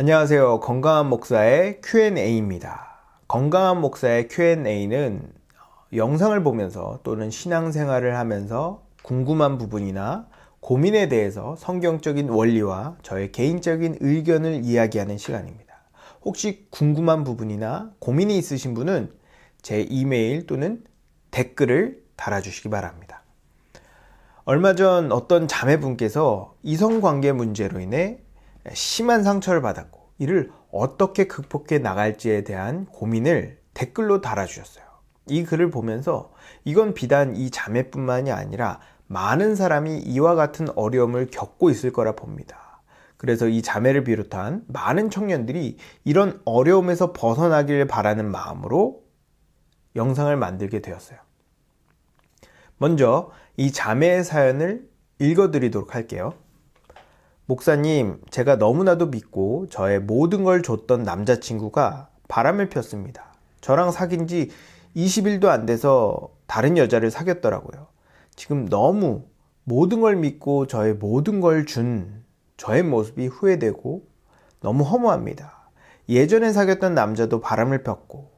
안녕하세요. 건강한 목사의 Q&A입니다. 건강한 목사의 Q&A는 영상을 보면서 또는 신앙생활을 하면서 궁금한 부분이나 고민에 대해서 성경적인 원리와 저의 개인적인 의견을 이야기하는 시간입니다. 혹시 궁금한 부분이나 고민이 있으신 분은 제 이메일 또는 댓글을 달아주시기 바랍니다. 얼마 전 어떤 자매분께서 이성관계 문제로 인해 심한 상처를 받았고 이를 어떻게 극복해 나갈지에 대한 고민을 댓글로 달아주셨어요. 이 글을 보면서 이건 비단 이 자매뿐만이 아니라 많은 사람이 이와 같은 어려움을 겪고 있을 거라 봅니다. 그래서 이 자매를 비롯한 많은 청년들이 이런 어려움에서 벗어나길 바라는 마음으로 영상을 만들게 되었어요. 먼저 이 자매의 사연을 읽어드리도록 할게요. 목사님, 제가 너무나도 믿고 저의 모든 걸 줬던 남자친구가 바람을 폈습니다. 저랑 사귄 지 20일도 안 돼서 다른 여자를 사귀었더라고요. 지금 너무 모든 걸 믿고 저의 모든 걸 준 저의 모습이 후회되고 너무 허무합니다. 예전에 사귀었던 남자도 바람을 폈고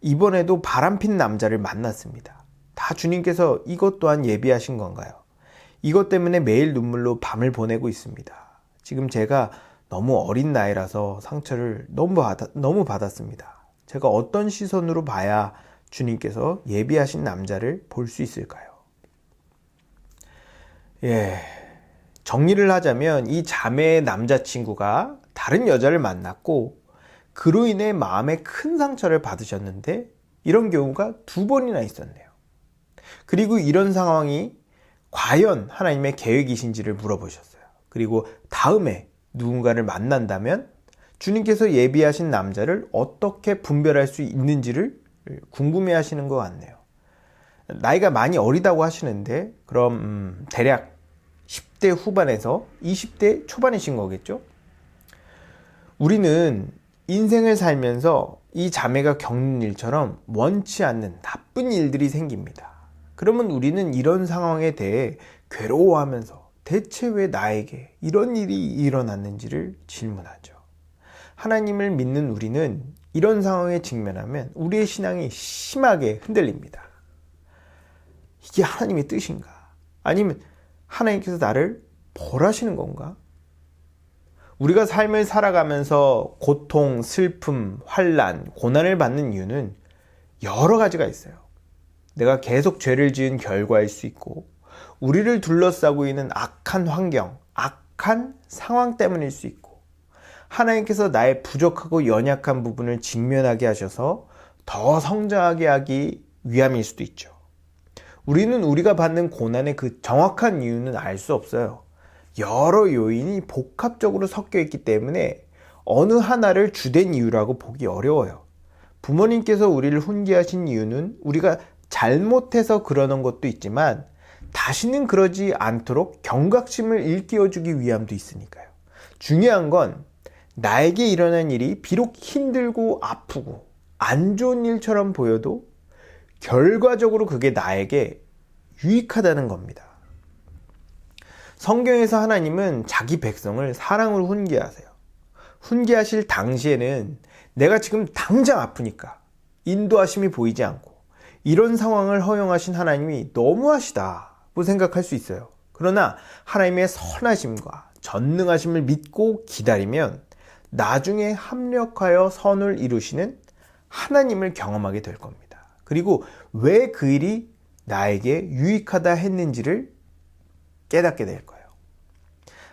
이번에도 바람 핀 남자를 만났습니다. 다 주님께서 이것 또한 예비하신 건가요? 이것 때문에 매일 눈물로 밤을 보내고 있습니다. 지금 제가 너무 어린 나이라서 상처를 너무, 받아, 너무 받았습니다. 제가 어떤 시선으로 봐야 주님께서 예비하신 남자를 볼 수 있을까요? 예. 정리를 하자면 이 자매의 남자친구가 다른 여자를 만났고 그로 인해 마음에 큰 상처를 받으셨는데 이런 경우가 두 번이나 있었네요. 그리고 이런 상황이 과연 하나님의 계획이신지를 물어보셨어요. 그리고 다음에 누군가를 만난다면 주님께서 예비하신 남자를 어떻게 분별할 수 있는지를 궁금해 하시는 것 같네요. 나이가 많이 어리다고 하시는데, 그럼, 음, 대략 10대 후반에서 20대 초반이신 거겠죠? 우리는 인생을 살면서 이 자매가 겪는 일처럼 원치 않는 나쁜 일들이 생깁니다. 그러면 우리는 이런 상황에 대해 괴로워하면서 대체 왜 나에게 이런 일이 일어났는지를 질문하죠. 하나님을 믿는 우리는 이런 상황에 직면하면 우리의 신앙이 심하게 흔들립니다. 이게 하나님의 뜻인가? 아니면 하나님께서 나를 벌하시는 건가? 우리가 삶을 살아가면서 고통, 슬픔, 환란, 고난을 받는 이유는 여러 가지가 있어요. 내가 계속 죄를 지은 결과일 수 있고, 우리를 둘러싸고 있는 악한 환경, 악한 상황 때문일 수 있고, 하나님께서 나의 부족하고 연약한 부분을 직면하게 하셔서 더 성장하게 하기 위함일 수도 있죠. 우리는 우리가 받는 고난의 그 정확한 이유는 알 수 없어요. 여러 요인이 복합적으로 섞여 있기 때문에 어느 하나를 주된 이유라고 보기 어려워요. 부모님께서 우리를 훈계하신 이유는 우리가 잘못해서 그러는 것도 있지만 다시는 그러지 않도록 경각심을 일깨워주기 위함도 있으니까요. 중요한 건 나에게 일어난 일이 비록 힘들고 아프고 안 좋은 일처럼 보여도 결과적으로 그게 나에게 유익하다는 겁니다. 성경에서 하나님은 자기 백성을 사랑으로 훈계하세요. 훈계하실 당시에는 내가 지금 당장 아프니까 인도하심이 보이지 않고 이런 상황을 허용하신 하나님이 너무하시다고 생각할 수 있어요. 그러나 하나님의 선하심과 전능하심을 믿고 기다리면 나중에 합력하여 선을 이루시는 하나님을 경험하게 될 겁니다. 그리고 왜 그 일이 나에게 유익하다 했는지를 깨닫게 될 거예요.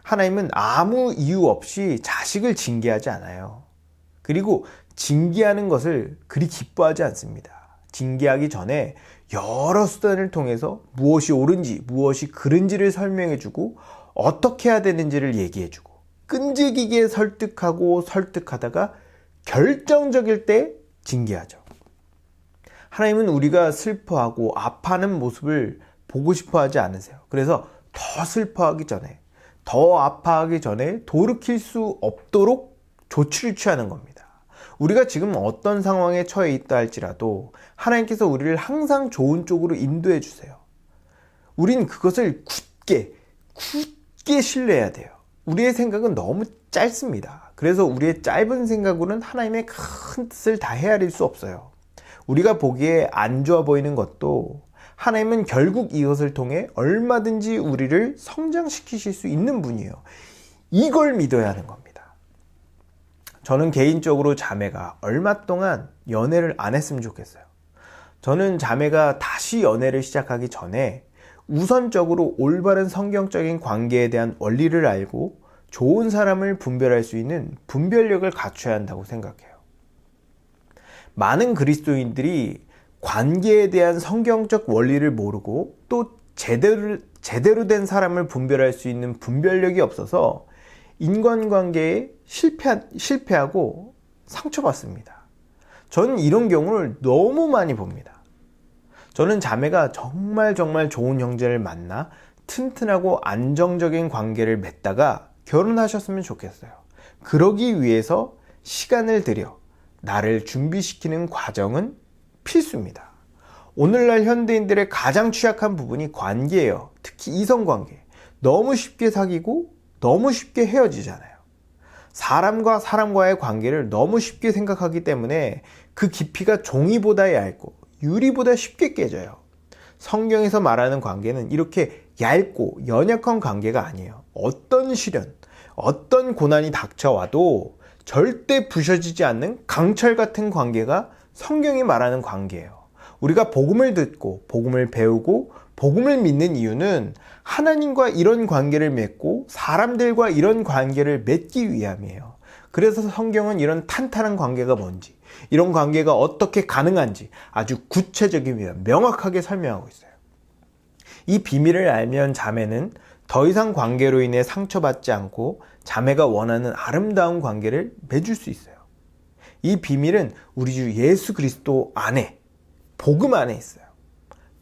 하나님은 아무 이유 없이 자식을 징계하지 않아요. 그리고 징계하는 것을 그리 기뻐하지 않습니다. 징계하기 전에 여러 수단을 통해서 무엇이 옳은지, 무엇이 그른지를 설명해주고 어떻게 해야 되는지를 얘기해주고 끈질기게 설득하고 설득하다가 결정적일 때 징계하죠. 하나님은 우리가 슬퍼하고 아파하는 모습을 보고 싶어 하지 않으세요. 그래서 더 슬퍼하기 전에, 더 아파하기 전에 돌이킬 수 없도록 조치를 취하는 겁니다. 우리가 지금 어떤 상황에 처해 있다 할지라도 하나님께서 우리를 항상 좋은 쪽으로 인도해 주세요. 우린 그것을 굳게, 굳게 신뢰해야 돼요. 우리의 생각은 너무 짧습니다. 그래서 우리의 짧은 생각으로는 하나님의 큰 뜻을 다 헤아릴 수 없어요. 우리가 보기에 안 좋아 보이는 것도 하나님은 결국 이것을 통해 얼마든지 우리를 성장시키실 수 있는 분이에요. 이걸 믿어야 하는 겁니다. 저는 개인적으로 자매가 얼마 동안 연애를 안 했으면 좋겠어요. 저는 자매가 다시 연애를 시작하기 전에 우선적으로 올바른 성경적인 관계에 대한 원리를 알고 좋은 사람을 분별할 수 있는 분별력을 갖춰야 한다고 생각해요. 많은 그리스도인들이 관계에 대한 성경적 원리를 모르고 또 제대로, 제대로 된 사람을 분별할 수 있는 분별력이 없어서 인간관계에 실패, 실패하고 상처받습니다. 저는 이런 경우를 너무 많이 봅니다. 저는 자매가 정말 정말 좋은 형제를 만나 튼튼하고 안정적인 관계를 맺다가 결혼하셨으면 좋겠어요. 그러기 위해서 시간을 들여 나를 준비시키는 과정은 필수입니다. 오늘날 현대인들의 가장 취약한 부분이 관계예요. 특히 이성 관계. 너무 쉽게 사귀고 너무 쉽게 헤어지잖아요. 사람과 사람과의 관계를 너무 쉽게 생각하기 때문에 그 깊이가 종이보다 얇고 유리보다 쉽게 깨져요. 성경에서 말하는 관계는 이렇게 얇고 연약한 관계가 아니에요. 어떤 시련, 어떤 고난이 닥쳐와도 절대 부셔지지 않는 강철 같은 관계가 성경이 말하는 관계예요. 우리가 복음을 듣고 복음을 배우고 복음을 믿는 이유는 하나님과 이런 관계를 맺고 사람들과 이런 관계를 맺기 위함이에요. 그래서 성경은 이런 탄탄한 관계가 뭔지, 이런 관계가 어떻게 가능한지 아주 구체적이며 명확하게 설명하고 있어요. 이 비밀을 알면 자매는 더 이상 관계로 인해 상처받지 않고 자매가 원하는 아름다운 관계를 맺을 수 있어요. 이 비밀은 우리 주 예수 그리스도 안에, 복음 안에 있어요.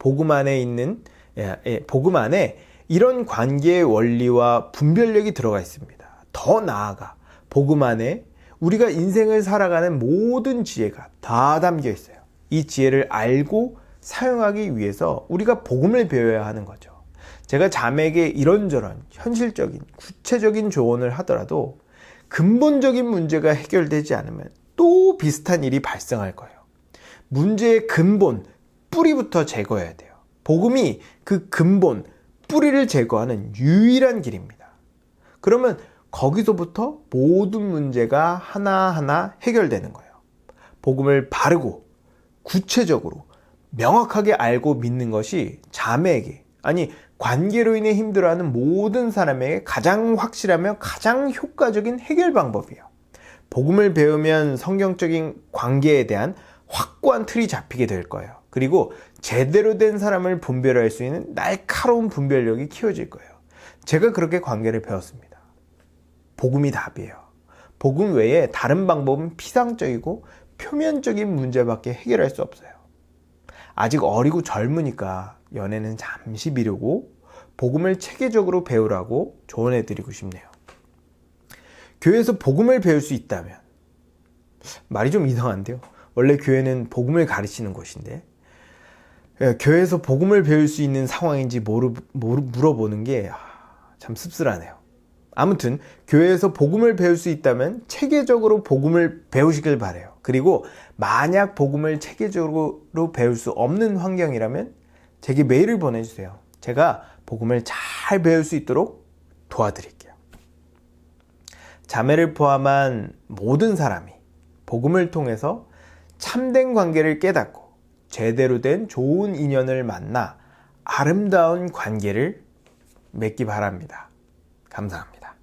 복음 안에 있는, 예, 예, 복음 안에 이런 관계의 원리와 분별력이 들어가 있습니다. 더 나아가, 복음 안에 우리가 인생을 살아가는 모든 지혜가 다 담겨 있어요. 이 지혜를 알고 사용하기 위해서 우리가 복음을 배워야 하는 거죠. 제가 자매에게 이런저런 현실적인 구체적인 조언을 하더라도 근본적인 문제가 해결되지 않으면 또 비슷한 일이 발생할 거예요. 문제의 근본, 뿌리부터 제거해야 돼요. 복음이 그 근본, 뿌리를 제거하는 유일한 길입니다. 그러면 거기서부터 모든 문제가 하나하나 해결되는 거예요. 복음을 바르고 구체적으로 명확하게 알고 믿는 것이 자매에게 아니 관계로 인해 힘들어하는 모든 사람에게 가장 확실하며 가장 효과적인 해결 방법이에요. 복음을 배우면 성경적인 관계에 대한 확고한 틀이 잡히게 될 거예요. 그리고 제대로 된 사람을 분별할 수 있는 날카로운 분별력이 키워질 거예요. 제가 그렇게 관계를 배웠습니다. 복음이 답이에요. 복음 외에 다른 방법은 피상적이고 표면적인 문제밖에 해결할 수 없어요. 아직 어리고 젊으니까 연애는 잠시 미루고 복음을 체계적으로 배우라고 조언해 드리고 싶네요. 교회에서 복음을 배울 수 있다면 말이 좀 이상한데요. 원래 교회는 복음을 가르치는 곳인데 예, 교회에서 복음을 배울 수 있는 상황인지 모르, 모르, 물어보는 게 참 씁쓸하네요. 아무튼 교회에서 복음을 배울 수 있다면 체계적으로 복음을 배우시길 바래요. 그리고 만약 복음을 체계적으로 배울 수 없는 환경이라면 제게 메일을 보내주세요. 제가 복음을 잘 배울 수 있도록 도와드릴게요. 자매를 포함한 모든 사람이 복음을 통해서 참된 관계를 깨닫고 제대로 된 좋은 인연을 만나 아름다운 관계를 맺기 바랍니다. 감사합니다.